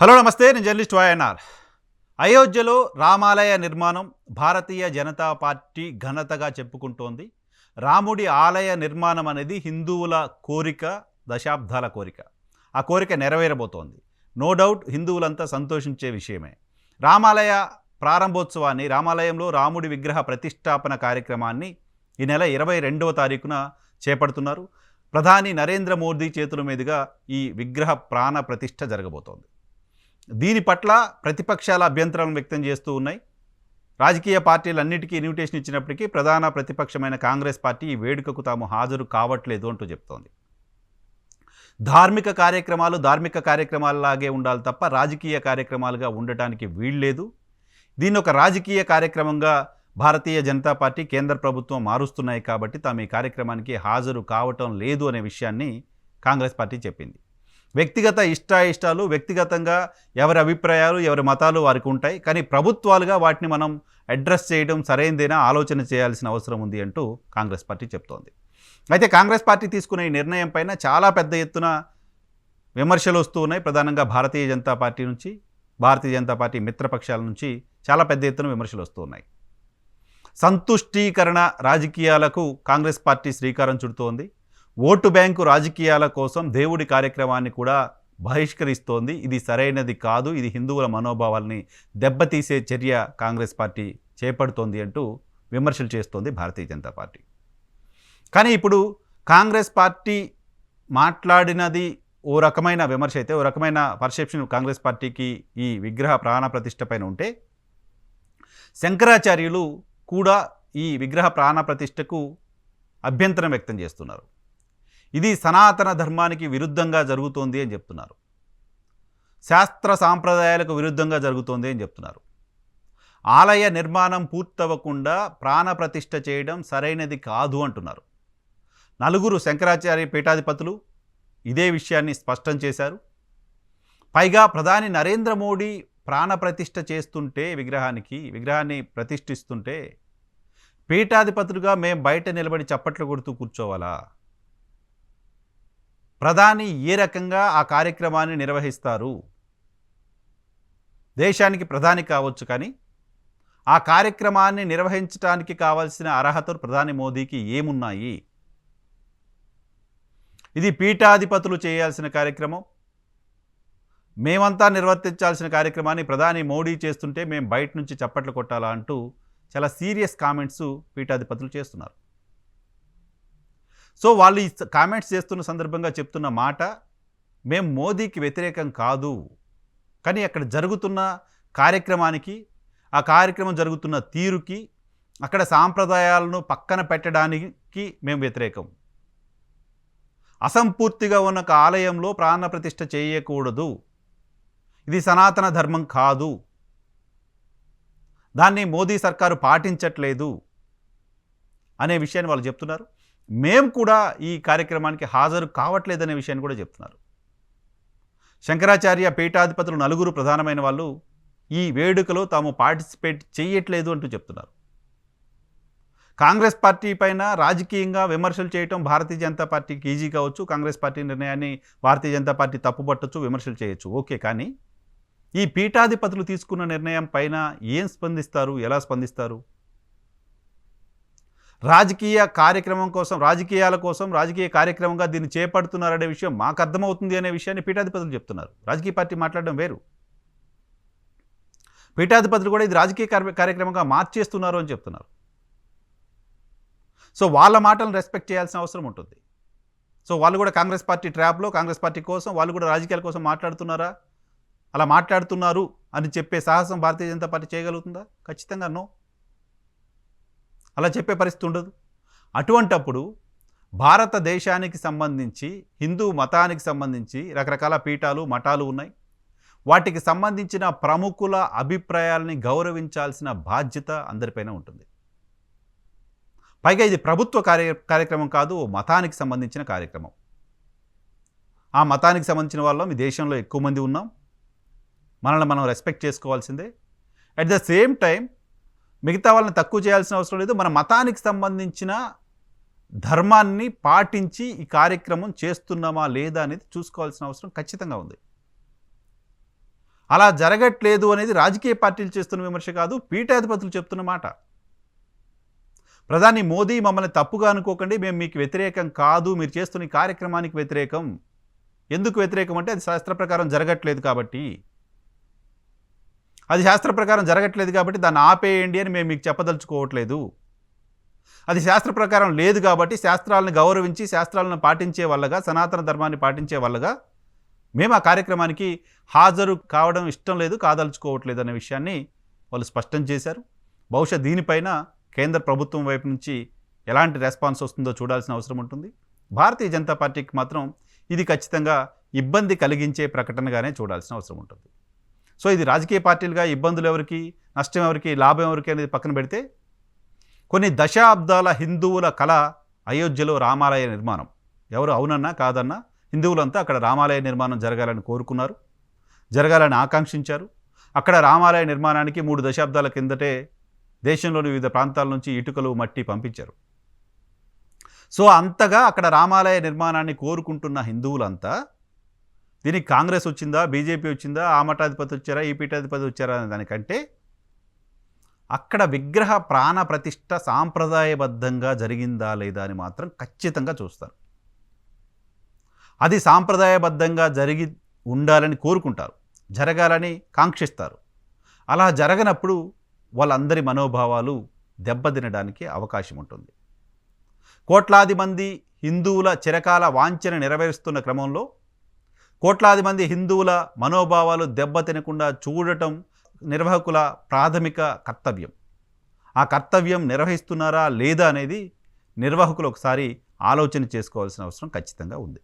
Hello నమస్తే. నేను journalist YNR అయోధ్యలో రామాలయ నిర్మాణం భారతీయ జనతా పార్టీ ఘనతగా చెప్పుకుంటోంది. రాముడి ఆలయ నిర్మాణం అనేది హిందువుల కోరిక దశాబ్దాల కోరిక. ఆ కోరిక నెరవేరబోతోంది. నో డౌట్ హిందువులంతా సంతోషించే విషయమే. రామాలయ ప్రారంభోత్సవాన్ని రామాలయంలో రాముడి విగ్రహ ప్రతిష్టాపన కార్యక్రమాన్ని ఈ నెల ఇరవై రెండవ తారీఖున చేపడుతున్నారు. ప్రధాని నరేంద్ర మోదీ చేతుల మీదుగా ఈ విగ్రహ ప్రాణ ప్రతిష్ట జరగబోతోంది. దీని పట్ల ప్రతిపక్షాల అభ్యంతరాలను వ్యక్తం చేస్తూ ఉన్నాయి. రాజకీయ పార్టీలన్నిటికీ ఇన్విటేషన్ ఇచ్చినప్పటికీ ప్రధాన ప్రతిపక్షమైన కాంగ్రెస్ పార్టీ ఈ వేడుకకు తాము హాజరు కావట్లేదు అంటూ చెప్తోంది. ధార్మిక కార్యక్రమాలు ధార్మిక కార్యక్రమాలలాగే ఉండాలి తప్ప రాజకీయ కార్యక్రమాలుగా ఉండటానికి వీల్లేదు. దీన్ని ఒక రాజకీయ కార్యక్రమంగా భారతీయ జనతా పార్టీ కేంద్ర ప్రభుత్వం మారుస్తున్నాయి కాబట్టి తాము ఈ కార్యక్రమానికి హాజరు కావటం లేదు అనే విషయాన్ని కాంగ్రెస్ పార్టీ చెప్పింది. వ్యక్తిగత ఇష్టాయిష్టాలు వ్యక్తిగతంగా ఎవరి అభిప్రాయాలు ఎవరి మతాలు వారికి ఉంటాయి. కానీ ప్రభుత్వాలుగా వాటిని మనం అడ్రస్ చేయడం సరైనదేనా ఆలోచన చేయాల్సిన అవసరం ఉంది అంటూ కాంగ్రెస్ పార్టీ చెప్తోంది. అయితే కాంగ్రెస్ పార్టీ తీసుకున్న ఈ నిర్ణయం పైన చాలా పెద్ద ఎత్తున విమర్శలు వస్తూ ఉన్నాయి. ప్రధానంగా భారతీయ జనతా పార్టీ నుంచి భారతీయ జనతా పార్టీ మిత్రపక్షాల నుంచి చాలా పెద్ద ఎత్తున విమర్శలు వస్తూ ఉన్నాయి. సంతుష్టీకరణ రాజకీయాలకు కాంగ్రెస్ పార్టీ శ్రీకారం చుడుతోంది. ఓటు బ్యాంకు రాజకీయాల కోసం దేవుడి కార్యక్రమాన్ని కూడా బహిష్కరిస్తోంది. ఇది సరైనది కాదు. ఇది హిందువుల మనోభావాల్ని దెబ్బతీసే చర్య కాంగ్రెస్ పార్టీ చేపడుతోంది అంటూ విమర్శలు చేస్తోంది భారతీయ జనతా పార్టీ. కానీ ఇప్పుడు కాంగ్రెస్ పార్టీ మాట్లాడినది ఓ రకమైన విమర్శ అయితే ఓ రకమైన పర్సెప్షన్ కాంగ్రెస్ పార్టీకి ఈ విగ్రహ ప్రాణ ప్రతిష్ఠ పైన ఉంటే శంకరాచార్యులు కూడా ఈ విగ్రహ ప్రాణ ప్రతిష్టకు అభ్యంతరం వ్యక్తం చేస్తున్నారు. ఇది సనాతన ధర్మానికి విరుద్ధంగా జరుగుతోంది అని చెప్తున్నారు. శాస్త్ర సాంప్రదాయాలకు విరుద్ధంగా జరుగుతోంది అని చెప్తున్నారు. ఆలయ నిర్మాణం పూర్తవ్వకుండా ప్రాణప్రతిష్ఠ చేయడం సరైనది కాదు అంటున్నారు. నలుగురు శంకరాచార్య పీఠాధిపతులు ఇదే విషయాన్ని స్పష్టం చేశారు. పైగా ప్రధాని నరేంద్ర మోడీ ప్రాణప్రతిష్ఠ చేస్తుంటే విగ్రహానికి విగ్రహాన్ని ప్రతిష్ఠిస్తుంటే పీఠాధిపతులుగా మేము బయట నిలబడి చప్పట్లు కొడుతూ కూర్చోవాలా? ప్రధాని ఏ రకంగా ఆ కార్యక్రమాన్ని నిర్వహిస్తారు? దేశానికి ప్రధాని కావచ్చు కానీ ఆ కార్యక్రమాన్ని నిర్వహించడానికి కావాల్సిన అర్హతలు ప్రధాని మోదీకి ఏమున్నాయి? ఇది పీఠాధిపతులు చేయాల్సిన కార్యక్రమం? మేమంతా నిర్వర్తించాల్సిన కార్యక్రమాన్ని ప్రధాని మోడీ చేస్తుంటే మేము బయట నుంచి చప్పట్లు కొట్టాలా అంటూ చాలా సీరియస్ కామెంట్స్ పీఠాధిపతులు చేస్తున్నారు. సో వాళ్ళు ఈ కామెంట్స్ చేస్తున్న సందర్భంగా చెప్తున్న మాట మేము మోదీకి వ్యతిరేకం కాదు. కానీ అక్కడ జరుగుతున్న కార్యక్రమానికి ఆ కార్యక్రమం జరుగుతున్న తీరుకి అక్కడ సాంప్రదాయాలను పక్కన పెట్టడానికి మేము వ్యతిరేకం. అసంపూర్తిగా ఉన్న ఒక ఆలయంలో ప్రాణప్రతిష్ఠ చేయకూడదు. ఇది సనాతన ధర్మం కాదు. దాన్ని మోదీ సర్కారు పాటించట్లేదు. అనే విషయాన్ని వాళ్ళు చెప్తున్నారు. మేము కూడా ఈ కార్యక్రమానికి హాజరు కావట్లేదనే విషయాన్ని కూడా చెప్తున్నారు. శంకరాచార్య పీఠాధిపతులు నలుగురు ప్రధానమైన వాళ్ళు ఈ వేడుకలో తాము పార్టిసిపేట్ చేయట్లేదు అంటూ చెప్తున్నారు. కాంగ్రెస్ పార్టీ పైన రాజకీయంగా విమర్శలు చేయటం భారతీయ జనతా పార్టీకి ఈజీ కావచ్చు కాంగ్రెస్ పార్టీ నిర్ణయాన్ని భారతీయ జనతా పార్టీ తప్పుపట్టచ్చు విమర్శలు చేయొచ్చు ఓకే కానీ ఈ పీఠాధిపతులు తీసుకున్న నిర్ణయం పైన ఏం స్పందిస్తారు ఎలా స్పందిస్తారు? రాజకీయ కార్యక్రమం కోసం రాజకీయాల కోసం రాజకీయ కార్యక్రమంగా దీన్ని చేపడుతున్నారనే విషయం మాకు అర్థమవుతుంది అనే విషయాన్ని పీఠాధిపతులు చెప్తున్నారు. రాజకీయ పార్టీ మాట్లాడడం వేరు. పీఠాధిపతులు కూడా ఇది రాజకీయ కార్య- కార్యక్రమంగా మార్చేస్తున్నారు అని చెప్తున్నారు. సో వాళ్ళ మాటలను రెస్పెక్ట్ చేయాల్సిన అవసరం ఉంటుంది. సో వాళ్ళు కూడా కాంగ్రెస్ పార్టీ ట్రాప్లో కాంగ్రెస్ పార్టీ కోసం వాళ్ళు కూడా రాజకీయాల కోసం మాట్లాడుతున్నారా? అలా మాట్లాడుతున్నారు అని చెప్పే సాహసం భారతీయ జనతా పార్టీ చేయగలుగుతుందా? ఖచ్చితంగా నో. అలా చెప్పే పరిస్థితి ఉండదు. అటువంటప్పుడు భారతదేశానికి సంబంధించి హిందూ మతానికి సంబంధించి రకరకాల పీఠాలు మఠాలు ఉన్నాయి. వాటికి సంబంధించిన ప్రముఖుల అభిప్రాయాల్ని గౌరవించాల్సిన బాధ్యత అందరిపైన ఉంటుంది. పైగా ఇది ప్రభుత్వ కార్య కార్యక్రమం కాదు ఓ మతానికి సంబంధించిన కార్యక్రమం. ఆ మతానికి సంబంధించిన వాళ్ళం ఈ దేశంలో ఎక్కువ మంది ఉన్నాం. మనల్ని మనం రెస్పెక్ట్ చేసుకోవాల్సిందే. అట్ ద సేమ్ టైం మిగతా వాళ్ళని తక్కువ చేయాల్సిన అవసరం లేదు. మన మతానికి సంబంధించిన ధర్మాన్ని పాటించి ఈ కార్యక్రమం చేస్తున్నామా లేదా అనేది చూసుకోవాల్సిన అవసరం ఖచ్చితంగా ఉంది. అలా జరగట్లేదు అనేది రాజకీయ పార్టీలు చేస్తున్న విమర్శ కాదు పీఠాధిపతులు చెప్తున్న మాట. ప్రధాని మోదీ మమ్మల్ని తప్పుగా అనుకోకండి మేము మీకు వ్యతిరేకం కాదు మీరు చేస్తున్న ఈ కార్యక్రమానికి వ్యతిరేకం. ఎందుకు వ్యతిరేకం అంటే అది శాస్త్ర ప్రకారం జరగట్లేదు కాబట్టి. అది శాస్త్ర ప్రకారం జరగట్లేదు కాబట్టి దాన్ని ఆపేయండి అని మేము మీకు చెప్పదలుచుకోవట్లేదు. అది శాస్త్ర ప్రకారం లేదు కాబట్టి శాస్త్రాలను గౌరవించి శాస్త్రాలను పాటించే వల్లగా సనాతన ధర్మాన్ని పాటించే వల్లగా మేము ఆ కార్యక్రమానికి హాజరు కావడం ఇష్టం లేదు కాదలుచుకోవట్లేదు అనే విషయాన్ని వాళ్ళు స్పష్టం చేశారు. బహుశా దీనిపైన కేంద్ర ప్రభుత్వం వైపు నుంచి ఎలాంటి రెస్పాన్స్ వస్తుందో చూడాల్సిన అవసరం ఉంటుంది. భారతీయ జనతా పార్టీకి మాత్రం ఇది ఖచ్చితంగా ఇబ్బంది కలిగించే ప్రకటనగానే చూడాల్సిన అవసరం ఉంటుంది. సో ఇది రాజకీయ పార్టీలుగా ఇబ్బందులు ఎవరికి నష్టం ఎవరికి లాభం ఎవరికి అనేది పక్కన పెడితే కొన్ని దశాబ్దాల హిందువుల కళ అయోధ్యలో రామాలయ నిర్మాణం. ఎవరు అవునన్నా కాదన్నా హిందువులంతా అక్కడ రామాలయ నిర్మాణం జరగాలని కోరుకున్నారు జరగాలని ఆకాంక్షించారు. అక్కడ రామాలయ నిర్మాణానికి మూడు దశాబ్దాల కిందటే దేశంలోని వివిధ ప్రాంతాల నుంచి ఇటుకలు మట్టి పంపించారు. సో అంతగా అక్కడ రామాలయ నిర్మాణాన్ని కోరుకుంటున్న హిందువులంతా దీనికి కాంగ్రెస్ వచ్చిందా? బీజేపీ వచ్చిందా? ఆ మఠాధిపతి వచ్చారా? ఈ పీఠాధిపతి వచ్చారా? అనే దానికంటే అక్కడ విగ్రహ ప్రాణ ప్రతిష్ట సాంప్రదాయబద్ధంగా జరిగిందా లేదా అని మాత్రం ఖచ్చితంగా చూస్తారు. అది సాంప్రదాయబద్ధంగా జరిగి ఉండాలని కోరుకుంటారు. జరగాలని కాంక్షిస్తారు. అలా జరగనప్పుడు వాళ్ళందరి మనోభావాలు దెబ్బతినడానికి అవకాశం ఉంటుంది. కోట్లాది మంది హిందువుల చిరకాల వాంఛన నెరవేరుస్తున్న క్రమంలో కోట్లాది మంది హిందువుల మనోభావాలు దెబ్బతినకుండా చూడటం నిర్వాహకుల ప్రాథమిక కర్తవ్యం. ఆ కర్తవ్యం నిర్వహిస్తున్నారా లేదా అనేది నిర్వాహకులు ఒకసారి ఆలోచన చేసుకోవాల్సిన అవసరం ఖచ్చితంగా ఉంది.